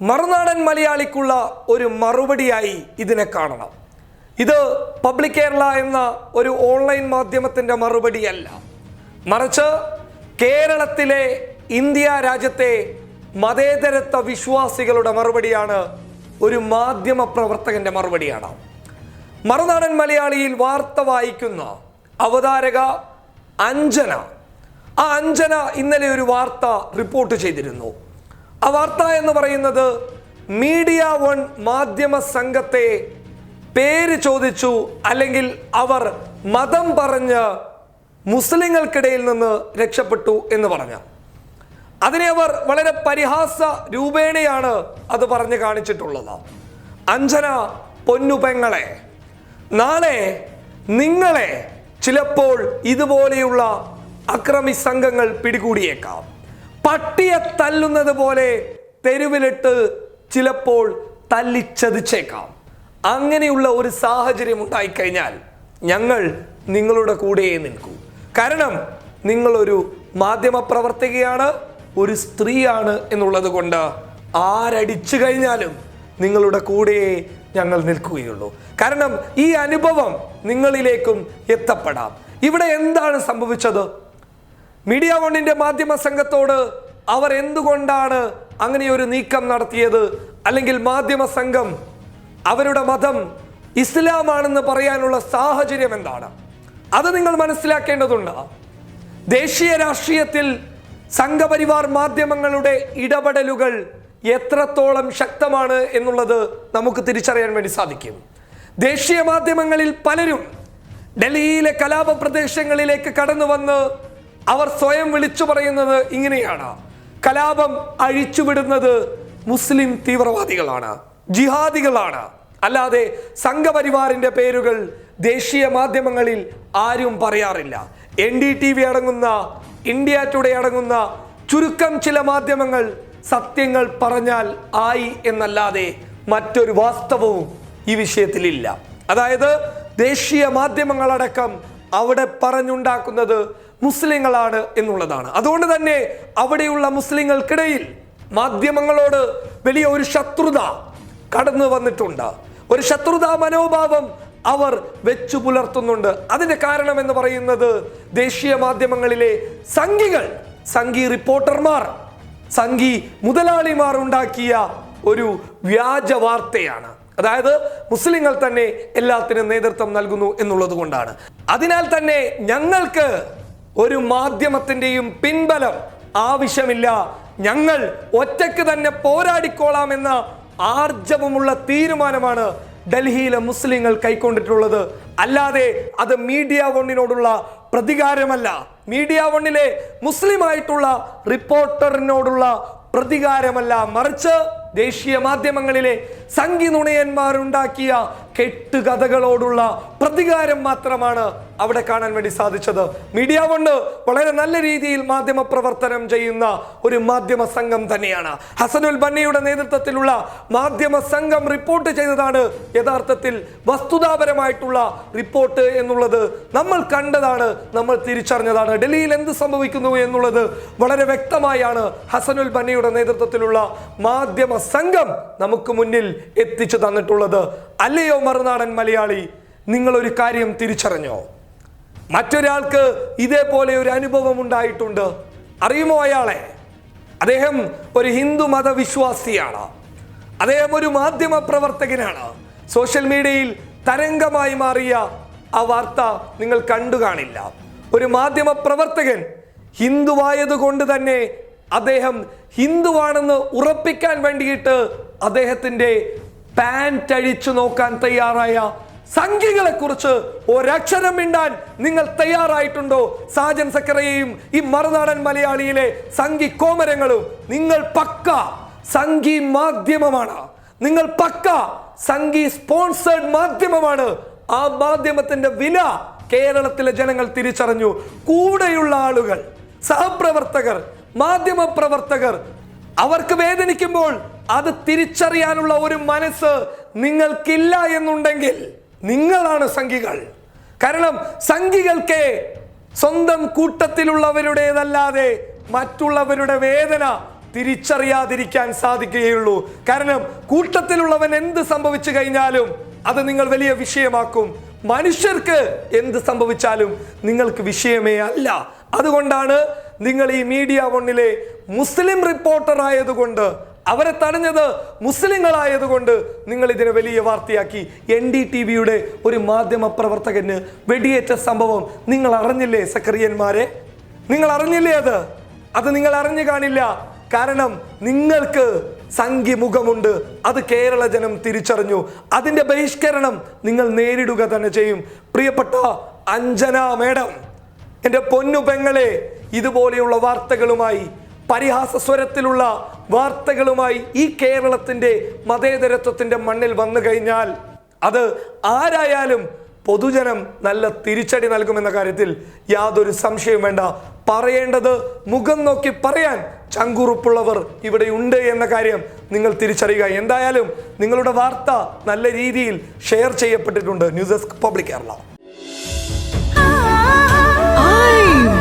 മറുനാടൻ മലയാളിക്കുള്ള ഒരു മറുപടിയായി ഇതിനെ കാണണം. ഇത് പബ്ലിക് കേരള എന്ന ഒരു ഓൺലൈൻ മാധ്യമത്തിന്റെ മറുപടിയല്ല. മറിച്ച് കേരളത്തിലെ ഇന്ത്യ രാജ്യത്തെ മതേതരത്വ വിശ്വാസികളുടെ മറുപടിയാണ് ഒരു മാധ്യമ പ്രവർത്തകന്റെ മറുപടിയാണ്. മറുനാടൻ മലയാളിയിൽ വാർത്ത വായിക്കുന്ന അവതാരക അഞ്ജന. ആ അഞ്ജന ഇന്നലെ ഒരു വാർത്ത റിപ്പോർട്ട് ചെയ്തിരുന്നു. ആ വാർത്ത എന്ന് പറയുന്നത് മീഡിയ വൺ മാധ്യമ സംഘത്തെ പേര് ചോദിച്ചു അല്ലെങ്കിൽ അവർ മതം പറഞ്ഞ് മുസ്ലിങ്ങൾക്കിടയിൽ നിന്ന് രക്ഷപ്പെട്ടു എന്ന് പറഞ്ഞു. അതിനെ അവർ വളരെ പരിഹാസ രൂപേണയാണ് അത് പറഞ്ഞു കാണിച്ചിട്ടുള്ളത്. അഞ്ജന പൊന്നുപെങ്ങളെ നാളെ നിങ്ങളെ ചിലപ്പോൾ ഇതുപോലെയുള്ള അക്രമി സംഘങ്ങൾ പിടികൂടിയേക്കാം. പട്ടിയെ തല്ലുന്നത് പോലെ തെരുവിലിട്ട് ചിലപ്പോൾ തല്ലിച്ചതിച്ചേക്കാം അങ്ങനെയുള്ള ഒരു സാഹചര്യം ഉണ്ടായിക്കഴിഞ്ഞാൽ ഞങ്ങൾ നിങ്ങളുടെ കൂടെയേ നിൽക്കൂ. കാരണം നിങ്ങളൊരു മാധ്യമ പ്രവർത്തകയാണ് ഒരു സ്ത്രീയാണ് എന്നുള്ളത് കൊണ്ട് ആരടിച്ചു കഴിഞ്ഞാലും നിങ്ങളുടെ കൂടെയേ ഞങ്ങൾ നിൽക്കുകയുള്ളൂ. കാരണം ഈ അനുഭവം നിങ്ങളിലേക്കും എത്തപ്പെടാം. ഇവിടെ എന്താണ് സംഭവിച്ചത്? മീഡിയ വണ്ണിന്റെ മാധ്യമ സംഘത്തോട് അവർ എന്തുകൊണ്ടാണ് അങ്ങനെ ഒരു നീക്കം നടത്തിയത്? അല്ലെങ്കിൽ മാധ്യമ സംഘം അവരുടെ മതം ഇസ്ലാമാണെന്ന് പറയാനുള്ള സാഹചര്യം എന്താണ്? അത് നിങ്ങൾ മനസ്സിലാക്കേണ്ടതുണ്ട്. ദേശീയ രാഷ്ട്രീയത്തിൽ സംഘപരിവാർ മാധ്യമങ്ങളുടെ ഇടപെടലുകൾ എത്രത്തോളം ശക്തമാണ് എന്നുള്ളത് നമുക്ക് തിരിച്ചറിയാൻ വേണ്ടി സാധിക്കും. ദേശീയ മാധ്യമങ്ങളിൽ പലരും ഡൽഹിയിലെ കലാപ പ്രദേശങ്ങളിലേക്ക് കടന്നു വന്ന് അവർ സ്വയം വിളിച്ചു പറയുന്നത് ഇങ്ങനെയാണ്. കലാപം അഴിച്ചുവിടുന്നത് മുസ്ലിം തീവ്രവാദികളാണ് ജിഹാദികളാണ്. അല്ലാതെ സംഘപരിവാറിന്റെ പേരുകൾ ദേശീയ മാധ്യമങ്ങളിൽ ആരും പറയാറില്ല. എൻ ഡി ടി വി അടങ്ങുന്ന ഇന്ത്യ ടുഡേ അടങ്ങുന്ന ചുരുക്കം ചില മാധ്യമങ്ങൾ സത്യങ്ങൾ പറഞ്ഞാൽ ആയി എന്നല്ലാതെ മറ്റൊരു വാസ്തവവും ഈ വിഷയത്തിലില്ല. അതായത് ദേശീയ മാധ്യമങ്ങളടക്കം അവിടെ പറഞ്ഞുണ്ടാക്കുന്നത് മുസ്ലിങ്ങളാണ് എന്നുള്ളതാണ്. അതുകൊണ്ട് തന്നെ അവിടെയുള്ള മുസ്ലിങ്ങൾക്കിടയിൽ മാധ്യമങ്ങളോട് വലിയ ഒരു ശത്രുത കടന്നു വന്നിട്ടുണ്ട്. ഒരു ശത്രുതാ മനോഭാവം അവർ വെച്ചു പുലർത്തുന്നുണ്ട്. അതിന്റെ കാരണം എന്ന് പറയുന്നത് ദേശീയ മാധ്യമങ്ങളിലെ സംഘികൾ സംഘി റിപ്പോർട്ടർമാർ സംഘി മുതലാളിമാർ ഉണ്ടാക്കിയ ഒരു വ്യാജ വാർത്തയാണ്. അതായത് മുസ്ലിങ്ങൾ തന്നെ എല്ലാത്തിനും നേതൃത്വം നൽകുന്നു എന്നുള്ളത് കൊണ്ടാണ്. അതിനാൽ തന്നെ ഞങ്ങൾക്ക് ഒരു മാധ്യമത്തിന്റെയും പിൻബലം ആവശ്യമില്ല. ഞങ്ങൾ ഒറ്റയ്ക്ക് തന്നെ പോരാടിക്കോളാമെന്ന ആർജവമുള്ള തീരുമാനമാണ് ഡൽഹിയിലെ മുസ്ലിങ്ങൾ കൈക്കൊണ്ടിട്ടുള്ളത്. അല്ലാതെ അത് മീഡിയ വണ്ണിനോടുള്ള പ്രതികാരമല്ല. മീഡിയ വണ്ണിലെ മുസ്ലിമായിട്ടുള്ള റിപ്പോർട്ടറിനോടുള്ള പ്രതികാരമല്ല. മറിച്ച് ദേശീയ മാധ്യമങ്ങളിലെ സംഘി നുണയന്മാരുണ്ടാക്കിയ കെട്ടുകഥകളോടുള്ള പ്രതികാരം മാത്രമാണ് അവിടെ കാണാൻ വേണ്ടി സാധിച്ചത്. മീഡിയ കൊണ്ട് വളരെ നല്ല രീതിയിൽ മാധ്യമ പ്രവർത്തനം ചെയ്യുന്ന ഒരു മാധ്യമ സംഘം തന്നെയാണ്. ഹസനുൽ ബന്നിയുടെ നേതൃത്വത്തിലുള്ള മാധ്യമ സംഘം റിപ്പോർട്ട് ചെയ്തതാണ് യഥാർത്ഥത്തിൽ വസ്തുതാപരമായിട്ടുള്ള റിപ്പോർട്ട് എന്നുള്ളത്. നമ്മൾ കണ്ടതാണ് നമ്മൾ തിരിച്ചറിഞ്ഞതാണ്. ഡൽഹിയിൽ എന്ത് സംഭവിക്കുന്നു എന്നുള്ളത് വളരെ വ്യക്തമായാണ് ഹസനുൽ ബന്നിയുടെ നേതൃത്വത്തിലുള്ള മാധ്യമ സംഘം നമുക്ക് മുന്നിൽ എത്തിച്ചു തന്നിട്ടുള്ളത്. അല്ലയോ മറുനാടൻ മലയാളി? നിങ്ങൾ ഒരു കാര്യം തിരിച്ചറിഞ്ഞോ? മറ്റൊരാൾക്ക് ഇതേപോലെ ഒരു അനുഭവം ഉണ്ടായിട്ടുണ്ട്. അറിയുമോ അയാളെ? അദ്ദേഹം ഒരു ഹിന്ദു മതവിശ്വാസിയാണ്. അദ്ദേഹം ഒരു മാധ്യമ പ്രവർത്തകനാണ്. സോഷ്യൽ മീഡിയയിൽ തരംഗമായി മാറിയ ആ വാർത്ത നിങ്ങൾ കണ്ടു കാണില്ല. ഒരു മാധ്യമ പ്രവർത്തകൻ ഹിന്ദുവായത് കൊണ്ട് തന്നെ അദ്ദേഹം ഹിന്ദുവാണെന്ന് ഉറപ്പിക്കാൻ വേണ്ടിയിട്ട് അദ്ദേഹത്തിന്റെ പാന്റ് അഴിച്ചു നോക്കാൻ തയ്യാറായ സംഖ്യകളെ കുറിച്ച് ഒരക്ഷരം മിണ്ടാൻ നിങ്ങൾ തയ്യാറായിട്ടുണ്ടോ? സാജൻ സക്കറയെയും ഈ മറുനാടൻ മലയാളിയിലെ സംഘി കോമരങ്ങളും നിങ്ങൾ പക്ക സംഘി മാധ്യമമാണ്. നിങ്ങൾ പക്ക സംഘി സ്പോൺസേഡ് മാധ്യമമാണ്. ആ മാധ്യമത്തിന്റെ വില കേരളത്തിലെ ജനങ്ങൾ തിരിച്ചറിഞ്ഞു. കൂടെയുള്ള ആളുകൾ സഹപ്രവർത്തകർ മാധ്യമ പ്രവർത്തകർ അവർക്ക് വേദനിക്കുമ്പോൾ അത് തിരിച്ചറിയാനുള്ള ഒരു മനസ്സ് നിങ്ങൾക്കില്ല എന്നുണ്ടെങ്കിൽ നിങ്ങളാണ് സംഘികൾ. കാരണം സംഘികൾക്ക് സ്വന്തം കൂട്ടത്തിലുള്ളവരുടേതല്ലാതെ മറ്റുള്ളവരുടെ വേദന തിരിച്ചറിയാതിരിക്കാൻ സാധിക്കുകയുള്ളൂ. കാരണം കൂട്ടത്തിലുള്ളവൻ എന്ത് സംഭവിച്ചു കഴിഞ്ഞാലും അത് നിങ്ങൾ വലിയ വിഷയമാക്കും. മനുഷ്യർക്ക് എന്ത് സംഭവിച്ചാലും നിങ്ങൾക്ക് വിഷയമേ അല്ല. അതുകൊണ്ടാണ് നിങ്ങൾ ഈ മീഡിയ വണ്ണിലെ മുസ്ലിം റിപ്പോർട്ടർ ആയതുകൊണ്ട് അവരെ തടഞ്ഞത് മുസ്ലിങ്ങളായതുകൊണ്ട് നിങ്ങൾ ഇതിനെ വലിയ വാർത്തയാക്കി. എൻ ഡി ടി വിയുടെ ഒരു മാധ്യമ പ്രവർത്തകന് വെടിയേറ്റ സംഭവം നിങ്ങൾ അറിഞ്ഞില്ലേ സക്രിയന്മാരെ? നിങ്ങൾ അറിഞ്ഞില്ലേ അത്? അത് നിങ്ങൾ അറിഞ്ഞു കാണില്ല. കാരണം നിങ്ങൾക്ക് സംഖ്യമുഖമുണ്ട്. അത് കേരള ജനം തിരിച്ചറിഞ്ഞു. അതിന്റെ ബഹിഷ്കരണം നിങ്ങൾ നേരിടുക തന്നെ ചെയ്യും. പ്രിയപ്പെട്ട അഞ്ജന മേഡം. എന്റെ പൊന്നു പെങ്ങളെ ഇതുപോലെയുള്ള വാർത്തകളുമായി പരിഹാസ സ്വരത്തിലുള്ള വാർത്തകളുമായി ഈ കേരളത്തിന്റെ മതേതരത്വത്തിന്റെ മണ്ണിൽ വന്നു കഴിഞ്ഞാൽ അത് ആരായാലും പൊതുജനം നല്ല തിരിച്ചടി നൽകുമെന്ന കാര്യത്തിൽ യാതൊരു സംശയവും വേണ്ട. പറയേണ്ടത് മുഖം നോക്കി പറയാൻ ചങ്കുറുപ്പുള്ളവർ ഇവിടെ ഉണ്ട് എന്ന കാര്യം നിങ്ങൾ തിരിച്ചറിയുക. എന്തായാലും നിങ്ങളുടെ വാർത്ത നല്ല രീതിയിൽ ഷെയർ ചെയ്യപ്പെട്ടിട്ടുണ്ട്. News desk public Kerala.